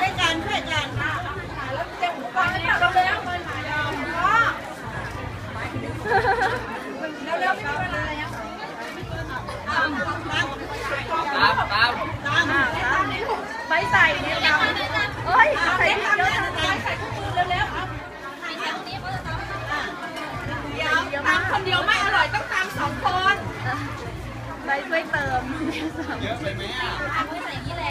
ด้วยกันช่วยกัแล้วเจ็บหัวไปแล้วเร็วเร็วไม่เป็นไรตามตามตามตามไปใส่เนี่ยเรเอ้ยใส่เยอะใส่คู่มือเร็วๆเดี๋ยวตามคนเดียวไม่อร่อยต้องตามสองคนไปช่วยเติมเยอะไปไหมอะไปใส่นี่แหละ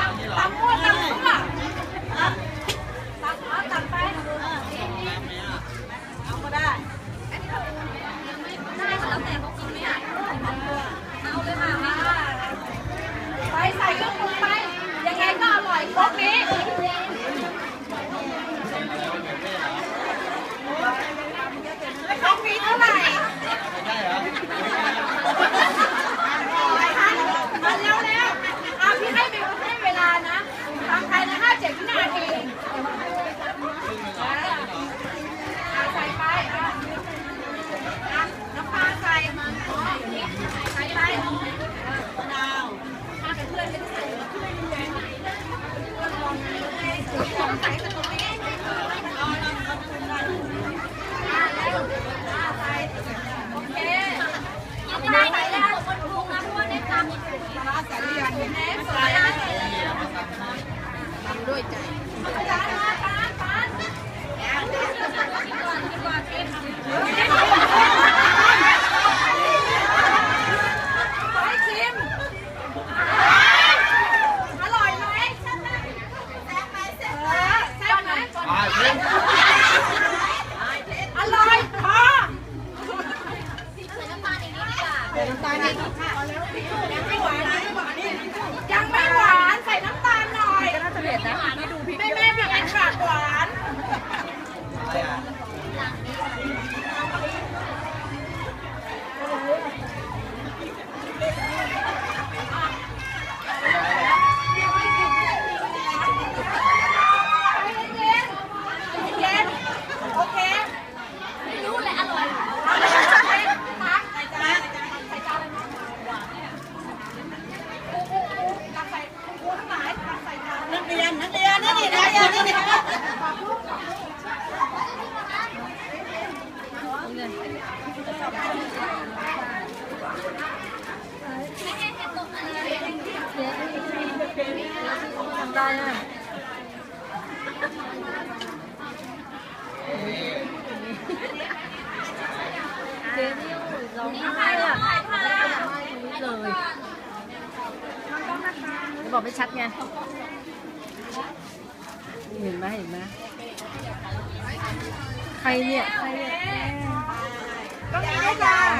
ด้ใส่แล้วคนปรุงนะเพราะว่าได้ทำใส่อย่างนี้นะใส่ทำด้วยใจจานมาจานจานกินก่อนกินก่อนกินไปชิมอร่อยไหมแซ่บไหมแซ่บไหมแซ่บไหมแซ่บ ไหมอ่าเพื่อนอร่อยพอยังไม่หวานใส่น้ำตาลหน่อย ก็น่าจะเผ็ดนะไม่ดูพริก แม่แม่พี่กินฝากหวาน อะไรอะ เย็นเย็นโอเคไม่รู้เลยอร่อยเอาเลยตักใส่จานใส่จานเลยกูกูกูตักใส่กูทั้งหลายตักใส่จานนักเรียนนั กเรียนนี่นี่นัก เห็นไหมเห็นไหมใครเนี่ยใครเนี่ย ก็มีด้วยกัน